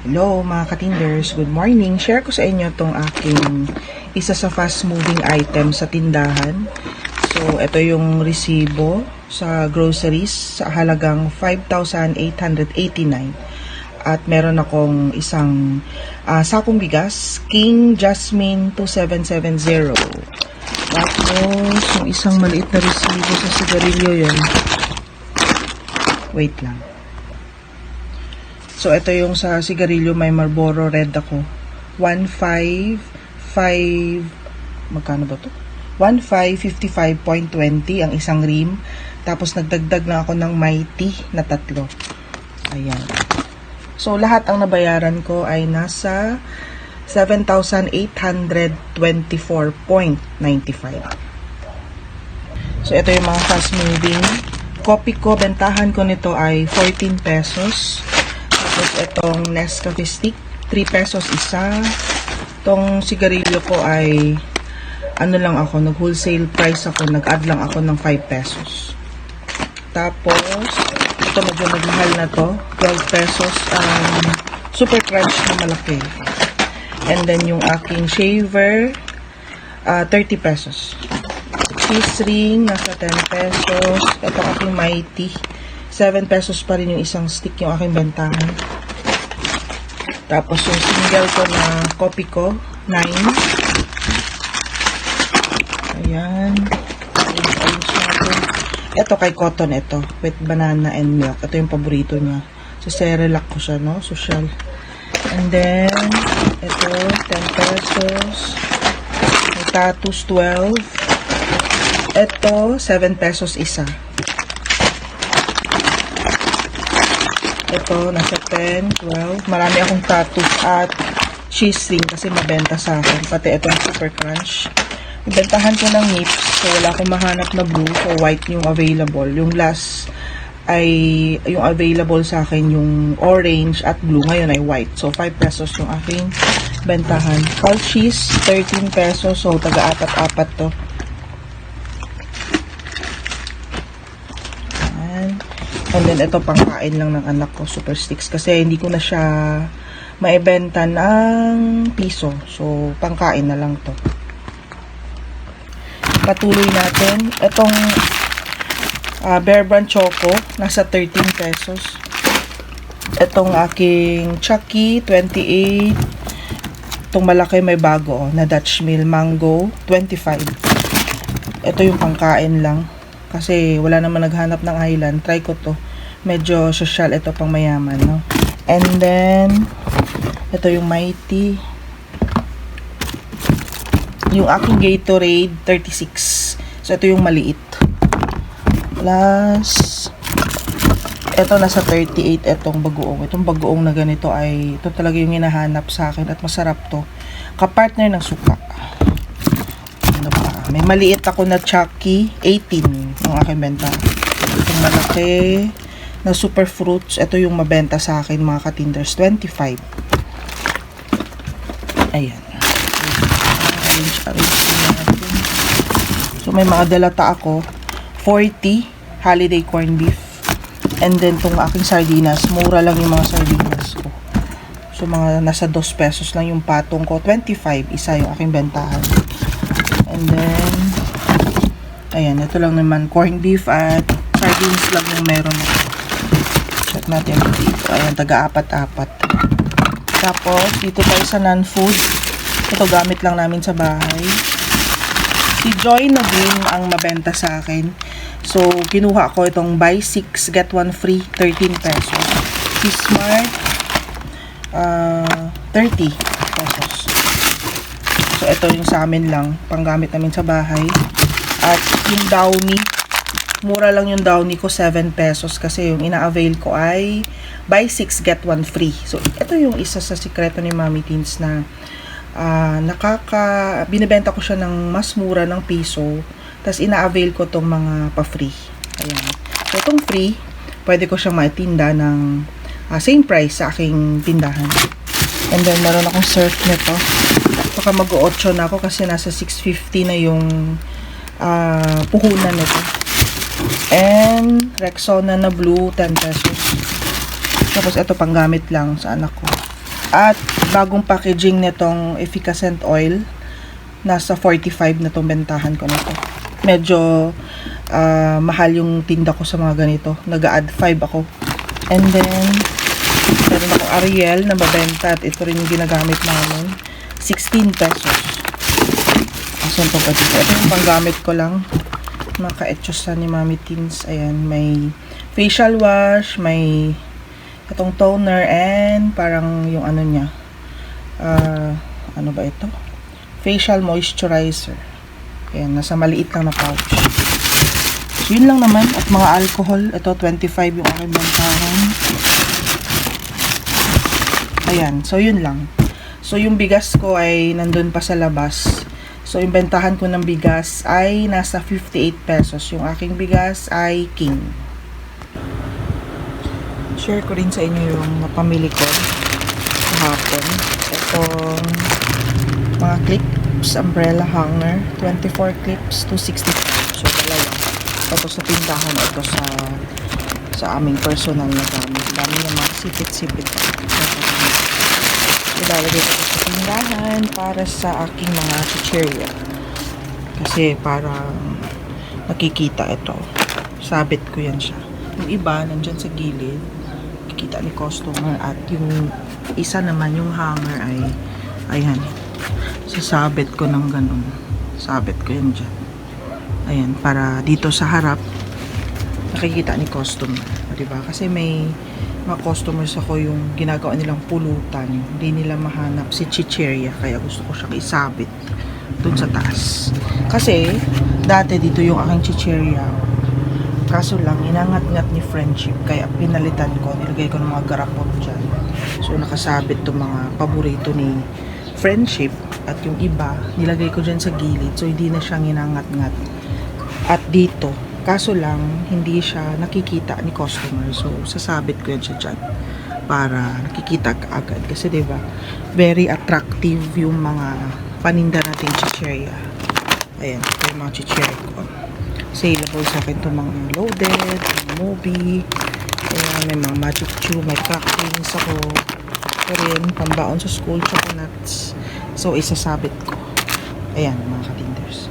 Hello mga katinders, good morning. Share ko sa inyo tong aking isa sa fast moving item sa tindahan. So, ito yung resibo sa groceries sa halagang 5,889. At meron akong isang ah, sakong bigas, King Jasmine 2770. Tapos, yung isang maliit na resibo sa sigarilyo yun. Wait lang. So, ito yung sa sigarilyo, may Marlboro Red ako. 155, magkano ba to? 1555.20 ang isang rim. Tapos, nagdagdag na ako ng Mighty na tatlo. Ayan. So, lahat ang nabayaran ko ay nasa 7,824.95. So, ito yung mga fast moving. Copy ko, bentahan ko nito ay 14 pesos. Tapos itong Nescafe stick, 3 pesos isa. Itong sigarilyo ko ay ano lang ako, nag-wholesale price ako, nag-add lang ako ng 5 pesos. Tapos, ito medyo nagmahal na to, 12 pesos ang super crunch na malaki. And then yung aking shaver, ah, 30 pesos. Cheese ring, nasa 10 pesos. Ito aking mighty. 7 pesos pa rin yung isang stick yung aking bentahan. Tapos yung single ko na copy ko, 9. Ayan. Ito kay Cotton, ito. With banana and milk. Ito yung paborito niya. So, Cerelac ko siya, no? Social. And then, ito, 10 pesos. May Tatus, 12. Ito, 7 pesos isa. Ito, nasa 10, 12. Marami akong tattoos at cheese ring kasi mabenta sa akin. Pati ito yung super crunch. Ibentahan ko ng nips. So, wala akong mahanap na blue. So, white yung available. Yung last ay yung available sa akin yung orange at blue. Ngayon ay white. So, 5 pesos yung aking bentahan. All cheese, 13 pesos. So, taga-apat-apat to. Ayan. And then, ito pangkain lang ng anak ko, super sticks. Kasi hindi ko na siya maibenta ng piso. So, pangkain na lang to. Patuloy natin. Itong ah, Bear Brand Choco, nasa 13 pesos. Itong aking Chucky, 28. Itong malaki may bago, oh, na Dutch Mill Mango, 25. Ito yung pangkain lang. Kasi wala naman naghanap ng island. Try ko to. Medyo social ito pang mayaman, no? And then, ito yung Mighty. Yung aking Gatorade, 36. So, ito yung maliit. Plus, ito nasa 38 itong bagoong. Itong bagoong na ganito ay, ito talaga yung hinahanap sa akin at masarap to. Kapartner ng suka. May maliit ako na Chucky, 18 ang aking benta. Itong malaki na super fruits. Ito yung mabenta sa akin mga katinders, 25. Ayan. Arrange, arrange natin. So may mga dalata ako, 40 holiday corn beef. And then tong aking sardinas, mura lang yung mga sardinas ko. So mga nasa 2 pesos lang yung patong ko, 25 isa yung aking bentahan. And then ayan, ito lang naman corn beef at sardines lang yung meron. Check natin dito. Ayan, taga-apat-apat. Tapos, dito tayo sa non-food. Ito gamit lang namin sa bahay. Si Joy na Green ang mabenta sa akin. So, kinuha ko itong buy 6, get 1 free, 13 pesos. Si Smart, uh, 30 pesos. So, ito yung sa amin lang, panggamit namin sa bahay. At yung Downy, mura lang yung Downy ko, 7 pesos. Kasi yung ina-avail ko ay buy 6, get 1 free. So, ito yung isa sa sikreto ni Mami Teens na ah, nakaka, binibenta ko siya ng mas mura ng piso. Tapos ina-avail ko tong mga pa-free. Ayan. So, itong free, pwede ko siyang maitinda ng ah, same price sa aking tindahan. And then, meron akong surf nito. Baka mag-8 na ako kasi nasa 650 na yung ah, puhunan nito. And, Rexona na blue, 10 pesos. Tapos, ito panggamit lang sa anak ko. At bagong packaging nitong efficacent oil. Nasa 45 na tong bentahan ko nito. Medyo ah, mahal yung tinda ko sa mga ganito. Nag-add 5 ako. And then, meron akong Ariel na babenta at ito rin yung ginagamit namin. 16 pesos. Asan to ba dito? Ito yung panggamit ko lang. Mga ka-etchosan ni Mami Teens. Ayan, may facial wash, may itong toner, and parang yung ano niya. ah, ano ba ito? Facial moisturizer. Ayan, nasa maliit lang na pouch. So, yun lang naman. At mga alcohol. Ito, 25 yung aking bantahan. Ayan, so yun lang. So yung bigas ko ay nandun pa sa labas. So yung bentahan ko ng bigas ay nasa 58 pesos. Yung aking bigas ay king. Share ko rin sa inyo yung napamili ko kahapon. Itong mga clips, umbrella hanger, 24 clips, 260 So dalawa. Tapos sa tindahan ito sa sa aming personal na gamit. Dami ng mga sipit-sipit. Ilalagay ko sa tindahan para sa aking mga chichirya. Kasi parang nakikita ito. Sabit ko yan siya. Yung iba, nandyan sa gilid, nakikita ni customer at yung isa naman, yung hanger ay ayan. Sasabit ko ng ganun. Sabit ko yan dyan. Ayan, para dito sa harap, nakikita ni customer. O, Diba? Kasi may mga customers ako yung ginagawa nilang pulutan. Hindi nila mahanap si chicheria. Kaya gusto ko siyang isabit dun sa taas. Kasi, dati dito yung aking chicheria. Kaso lang, inangat-ngat ni friendship. Kaya pinalitan ko. Nilagay ko ng mga garapon dyan. So, nakasabit to mga paborito ni friendship. At yung iba, nilagay ko dyan sa gilid. So, hindi na siyang inangat-ngat. At dito, kaso lang, hindi siya nakikita ni customer. So, sasabit ko yan siya dyan para nakikita ka agad. Kasi, di ba very attractive yung mga paninda natin chicheria. Ayan, ito yung mga chicheria ko. Saleable sa akin itong mga loaded, mga movie, Ayan, may mga magic chew, may crackings ako. Ito rin, pambaon sa school, chocolates. So, isasabit ko. Ayan, mga katinders.